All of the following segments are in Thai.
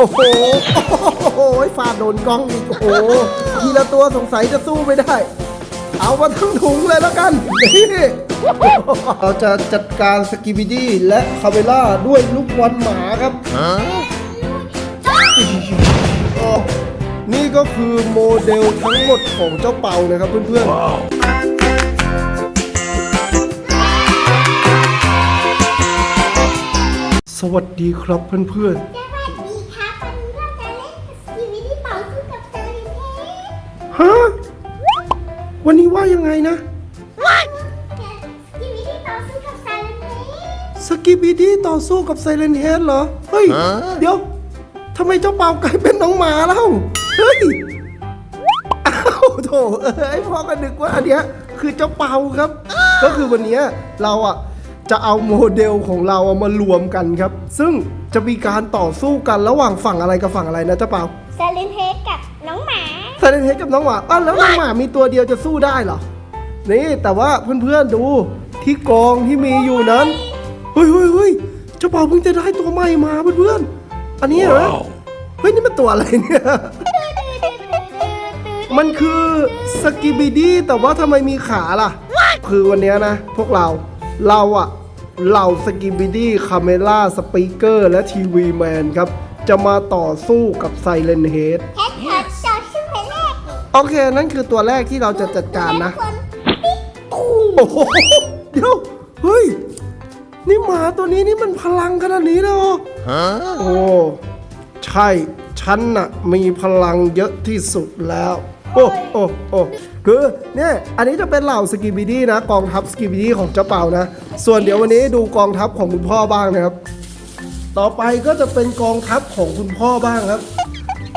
โอ้โห โอ้โหฟาดโดนกล้องอีก โอ้โห ทีละตัวสงสัยจะสู้ไม่ได้ เอามาทั้งถุงเลยแล้วกันนี่เราจะจัดการสกิบิดี้และคาเวล่าด้วยลูกบอลหมาครับโอ้นี่ก็คือโมเดลทั้งหมดของเจ้าเปานะครับเพื่อนๆสวัสดีครับเพื่อนส สสกิบิดี้ต่อสู้กับไซเลนเฮดเหรอ เฮ้ย เดี๋ยวทำไมเจ้าเปากลายเป็นน้องหมาแล้วเฮ้ยอ้าวโถเอ้ยพ่อก็นึกว่าอันเนี้ยคือเจ้าเปาครับ ก็คือวันเนี้ยเราอะจะเอาโมเดลของเราเอามารวมกันครับ ซึ่งจะมีการต่อสู้กันระหว่างฝั่งอะไรกับฝั่งอะไรนะเจ้าเปาเซอร์ลินเทสกับน้องหมาไซเลนเฮดกับน้องหมาอ้าวแล้วน้องหมามีตัวเดียวจะสู้ได้เหรอ นี่แต่ว่าเพื่อนๆดูที่กองที่มีอยู่นั้นเฮ้ยเฮ้ยเฮ้ยเจ้าเปาเพิ่งจะได้ตัวใหม่มาเพื่อนๆอันนี้เหรอเฮ้ยนี่มันตัวอะไรเนี่ยมันคือสกิบิดี้แต่ว่าทำไมมีขาล่ะ คือวันเนี้ยนะ พวกเราเราอะเหล่าสกิบิดี้คาเมล่าสปีกเกอร์และทีวีแมนครับ จะมาต่อสู้กับไซเลนเฮดแคทคัทต่อสู้ไปแรกโอเค นั่นคือตัวแรกที่เราจะจัดการนะคนติ๊กตูมโอ้โห เดี๋ยว เฮ้ย นี่หมาตัวนี้นี่มันพลังขนาดนี้เลยเหรอโอ้ใช่ ฉันน่ะมีพลังเยอะที่สุดแล้ว โอ้โอ้โอ้คือเนี่ยอันนี้จะเป็นเหล่าสกิบิดี้นะกองทัพสกิบิดี้ของเจ้าเป่านะ ส่วนเดี๋ยววันนี้ดูกองทัพของคุณพ่อบ้างนะครับ ต่อไปก็จะเป็นกองทัพของคุณพ่อบ้างครับ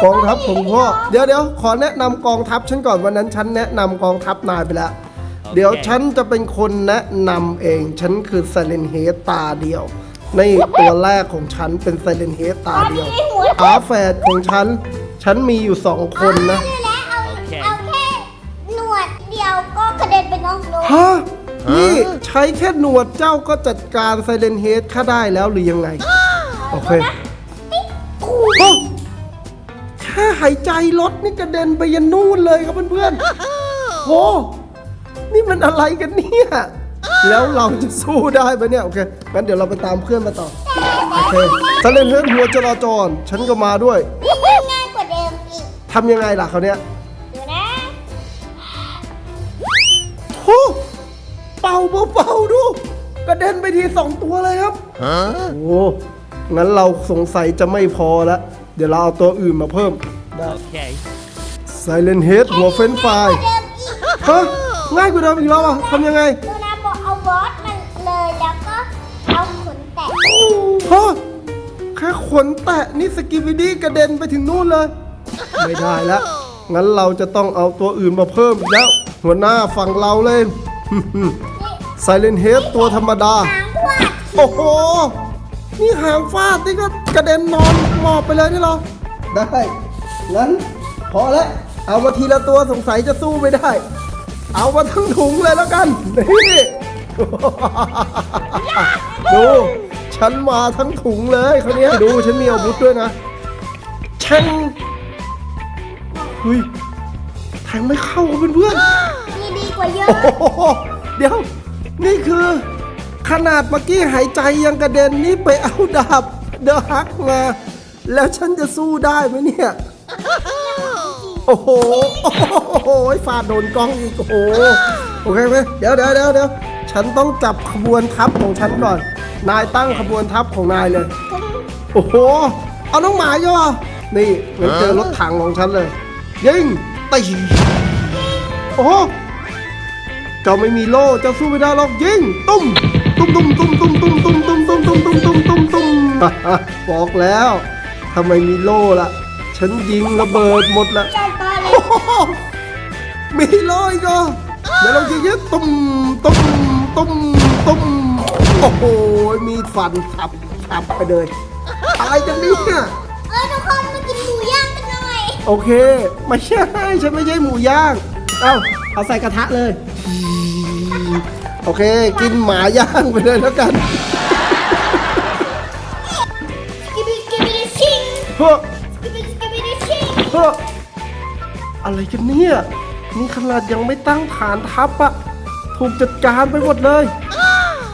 กองทัพของพ่อ เดี๋ยวเดี๋ยวขอแนะนำกองทัพฉันก่อนวันนั้นฉันแนะนำกองทัพนายไปแล้ว เดี๋ยวฉันจะเป็นคนแนะนำเอง ฉันคือไซเลนเฮดตาเดียวนี่ตัวแรกของฉันเป็นไซเลนเฮดตาเดียวอาแฝดของฉัน ฉันมีอยู่สองคนนะเอาแล้วเอาเอาแค่หนวดเดียวก็กระเด็นไปนอกโลกฮะ นี่ใช้แค่หนวดเจ้าก็จัดการไซเลนเฮดข้าได้แล้วหรือยังไง โอเคติ๊กตูมโอ้แค่หายใจรถนี่กระเด็นไปยันนู่นเลยครับเพื่อนๆโอ้ นี่มันอะไรกันเนี่ย แล้วเราจะสู้ได้ไหมเนี่ย โอเค งั้นเดี๋ยวเราไปตามเพื่อนมาต่อ โอเคถ้าเล่นเพื่อนหัวจราจร ฉันก็มาด้วย ง่ายกว่าเดิมอีกทำยังไงล่ะเขาวเนี้ยดูนะโอ้เป่าเป่าๆดู กระเด็นไปทีสองตัวเลยครับ โอ้ งั้นเราสงสัยจะไม่พอละ เดี๋ยวเราเอาตัวอื่นมาเพิ่ม Okay. ไซเลนเฮดหัวเฟรนช์ฟราย เดิมอีก ฮะ ง่ายกว่าเดิมอีกแล้วอะทำยังไงดูนะบอกเอาบอสมันเลยแล้วก็เอาขนแตะฮะแค่ขนแตะนี่สกิบิดี้กระเด็นไปถึงนู่นเลย ไม่ได้แล้วงั้นเราจะต้องเอาตัวอื่นมาเพิ่มอีกแล้ว หัวหน้าฝั่งเราเลยไซเลนเฮดตัวธรรมดาหางวาดโอ้โห นี่หางฟาดนี่ก็กระเด็นนอนหมอบไปเลยนี่เหรอ ได้ งั้นพอแล้ว เอามาทีละตัวสงสัยจะสู้ไม่ได้ เอามาทั้งถุงเลยแล้วกัน นี่ ดู ฉันมาทั้งถุงเลยคนนี้ยดูฉันมีอาวุธด้วยนะแทงเฮ้ยแทงไม่เข้าเพื่อนๆมีดีกว่าเยอะโอ้โหเดี๋ยว นี่คือ ขนาดเมื่อกี้หายใจยังกระเด็นนี่ไปเอาดาบเดอะฮักมา แล้วฉันจะสู้ได้ไหมเนี่ย โอ้โห โอ้โหฟาดโดนกล้องอีก โอ้โห โอเคไหมเดี๋ยวเดี๋ยวเดี๋ยวเดี๋ยวฉันต้องจับขบวนทัพของฉันก่อน นายตั้งขบวนทัพของนายเลย โอ้โห เอาน้องหมาย่อ นี่งั้นเจอรถถังของฉันเลย ยิงตีโอ้โหเจ้าไม่มีโล่เจ้าสู้ไม่ได้หรอกยิงตุ้มตุ้มตุ้มตุ้มตุ้มตุ้มตุ้มตุ้มตุ้มตุ้มตุ้มตุ้มตุ้มบอกแล้วทำไมมีโล่ล่ะ ฉันยิงระเบิดหมดละใจตายเลโอ้ยโหมีโล่อีกเหรอเดี๋ยวเราจะยึดตุ้มตุ้มตุ้มตุ้มโอ้โหมีฟันสับสับไปเลยอะไรกันเนี่ยเออทุกคนมากินหมูย่างกันหน่อยโอเคไม่ใช่ฉันไม่ใช่หมูย่าง เอ้าเอาใส่กระทะเลย โอเค กินหมาย่างไปเลยแล้วกัน กิบิกิบิชิง เฮ้อเฮ้ออะไรกันเนี่ย นี่ขนาดยังไม่ตั้งฐานทัพอะถูกจัดการไปหมดเลย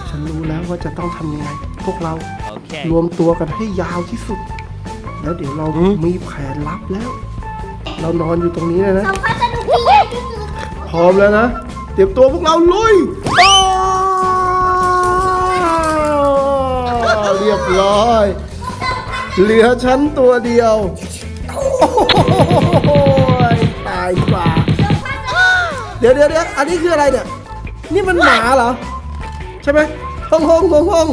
ฉันรู้แล้วว่าจะต้องทำยังไง พวกเรา Okay. รวมตัวกันให้ยาวที่สุด แล้วเดี๋ยวเรามีแผนลับแล้ว เรานอนอยู่ตรงนี้เลยนะสองพัสดุที่ใหญ่ที่สุดพร้อมแล้วนะ เตรียมตัวพวกเราลุยอ้าวเรียบร้อย เหลือฉันตัวเดียวโอ้ ยตายกว่า เดี๋ยวเดี๋ยวเดี๋ยวอันนี้คืออะไรเนี่ย นี่มันหมาเหรอ ใช่ไหมฮงฮงฮงฮง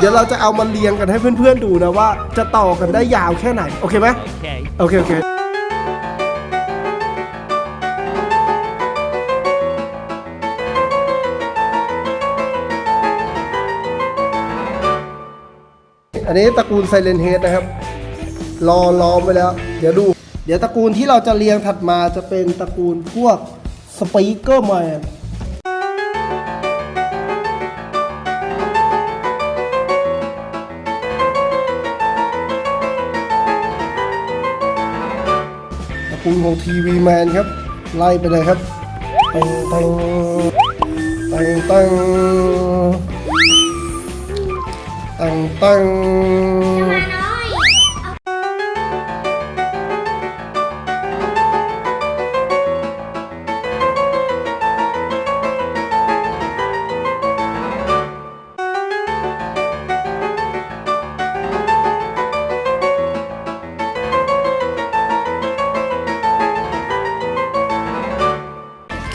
เดี๋ยวเราจะเอามาเรียงกันให้เพื่อนๆดูนะว่า จะต่อกันได้ยาวแค่ไหน โอเคไหม Okay. โอเค โอเคอันนี้ตระกูลไซเลนเฮดนะครับ รอล้อมไปแล้ว เดี๋ยวดู เดี๋ยวตระกูลที่เราจะเรียงถัดมาจะเป็นตระกูลพวกสปีกเกอร์แมนตระกูลของทีวีแมนครับ ไล่ไปเลยครับตังตังตังตังตังตัง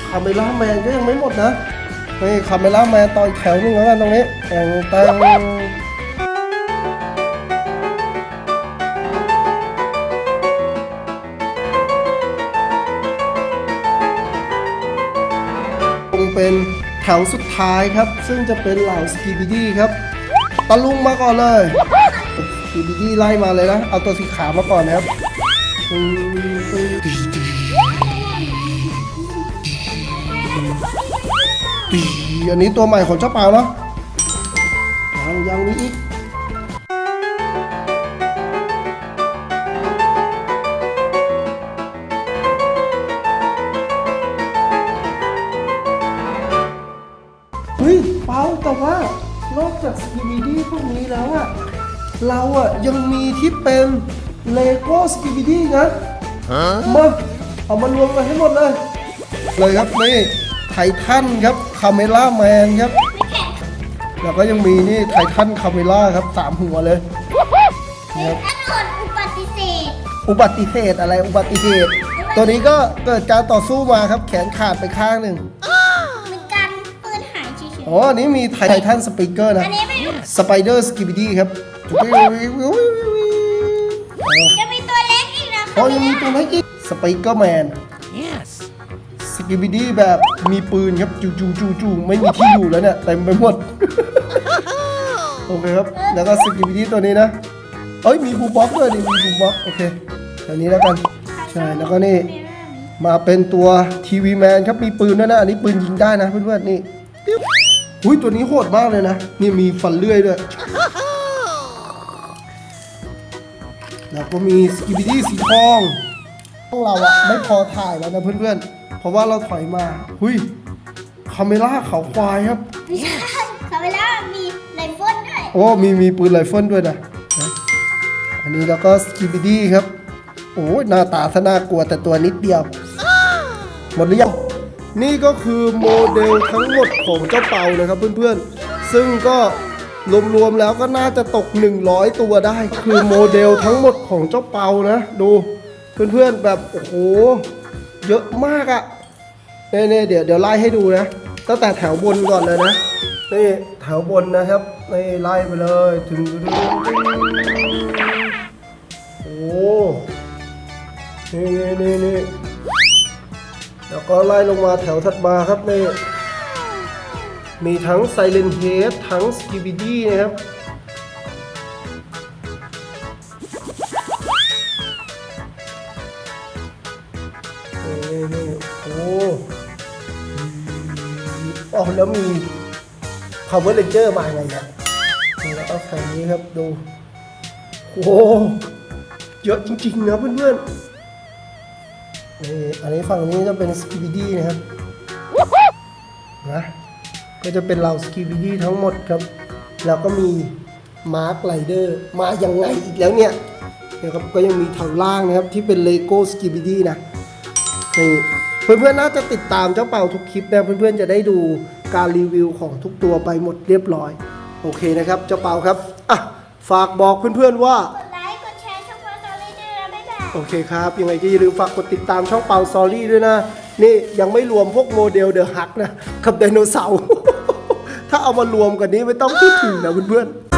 คาเมล่าแมนก็ยังไม่หมดนะนี่คาเมล่าแมนต่อนแถวนึงแล้วกันตรงนี้แตังตังคงเป็นแถวสุดท้ายครับ ซึ่งจะเป็นเหล่าสกีบิดี้ครับตะลุงมาก่อนเลยสกีบิดี้ไล่มาเลยนะ เอาตัวสีขาวมาก่อนนะครับ อันนี้ตัวใหม่ของเจ้าเปล่าเนาะยังยังมีอีกเฮ้ยเปาแต่ว่านอกจากสกีบิดี้พวกนี้แล้วอะเราอะยังมีที่เป็นเลโก้สกีบิดี้นะมาเอามารวมกันให้หมดเลย เลยครับนี่ ไททันครับคาเมล่าแมนครับ แล้วก็ยังมีนี่ไททันคาเมล่าครับสามหัวเลยนะครับกระโดดอุบัติเหตุอุบัติเหตุอะไรอุบัติเหตุตัวนี้ก็เกิดการต่อสู้มาครับแขนขาดไปข้างหนึ่งเหมือนกันปืนหายเฉยอ๋ออันนี้มีไททันสปีกเกอร์ๆนะอันนี้ไม่รู้สไปเดอร์สกิบิดี้ครับจะมีตัวเล็กอีกนะอ๋อยังมีตัวเล็กอีกสไปเกอร์แมน Yes. ส กิบิดี้แบบมีปืนครับจูจูจูจูไม่มีที่อยู่แล้วเนี่ยเต็มไปหมด โอเคครับ แล้วก็สกิบิดี้ตัวนี้นะ เอ้ยมีบูบ็อกด้วยนี่มีบูบ็อกโอเคตัวนี้แล้วกัน ใช่ แล้วก็นี่ มาเป็นตัวทีวีแมนครับ มีปืนด้วยนะ อันนี้ปืนยิงได้นะเพื่อนๆ นี่ปิ๊บอุ้ยตัวนี้โหดมากเลยนะ นี่มีฟันเลื่อยด้วย แล้วก็มีสกิบิดี้สีทองพวกเราอะไม่พอถ่ายแล้วนะเพื่อนๆ เพราะว่าเราถอยมา หุยคาเมล่าเขาควายครับ ไม่ใช่คาเวล่ามีไรเฟิลด้วยโอ้มีมีปืนไรเฟิลด้วยนะนะอันนี้แล้วก็สกิบิดี้ครับ โอ้ยหน้าตาซะน่ากลัวแต่ตัวนิดเดียว หมดหรือยัง นี่ก็คือโมเดลทั้งหมดของเจ้าเปานะครับเพื่อนๆ ซึ่งก็รวมๆแล้วก็น่าจะตก 100 ตัวได้ คือโมเดลทั้งหมดของเจ้าเปานะ ดู เพื่อนๆแบบ โอ้โห เยอะมากอะ่ะเน่เดี๋ยวเดี๋ยวไล่ให้ดูนะ ตั้งแต่แถวบนก่อนเลยนะ นี่แถวบนนะครับนี่ไล่ไปเลยถึงโอ้นี่นี่นี่นี่แล้วก็ไล่ลงมาแถวถัดมาครับนี่มีทั้ง Silent Head ทั้ง Skibidi นะครับ แล้วมี Power Ranger มาไงเนี่ยนี่แล้วก็แข่งนี้ครับดูโอ้เยอะจริงๆนะเพื่อนๆนี่อันนี้ฝั่งนี้จะเป็นสกิบิดี้นะครับนะก็จะเป็นเราสกิบิดี้ทั้งหมดครับ แล้วก็มีมาร์คไรเดอร์มาอยังไงอีกแล้วเนี่ยนะครับก็ยังมีแถวล่างนะครับที่เป็นเลโก้สกิบิดี้นะนี่เพื่อนๆน่าจะติดตามเจ้าเป่าทุกคลิปนะเพื่อนๆจะได้ดู การรีวิวของทุกตัวไปหมดเรียบร้อย โอเคนะครับเจ้าเป่าครับอะฝากบอกเพื่อนๆว่า กดไลค์ กดแชร์ช่องเราต่อเลยด้วยนะบ๊ายบาย โอเคครับ ยังไงก็อย่าลืมฝากกดติดตามช่องเปาซอรี่ด้วยนะ นี่ยังไม่รวมพวกโมเดลเดอะฮักนะ กับไดโนเสาร์ ถ้าเอามารวมกันนี้ไม่ต้องพูดถึงนะเพื่อนๆ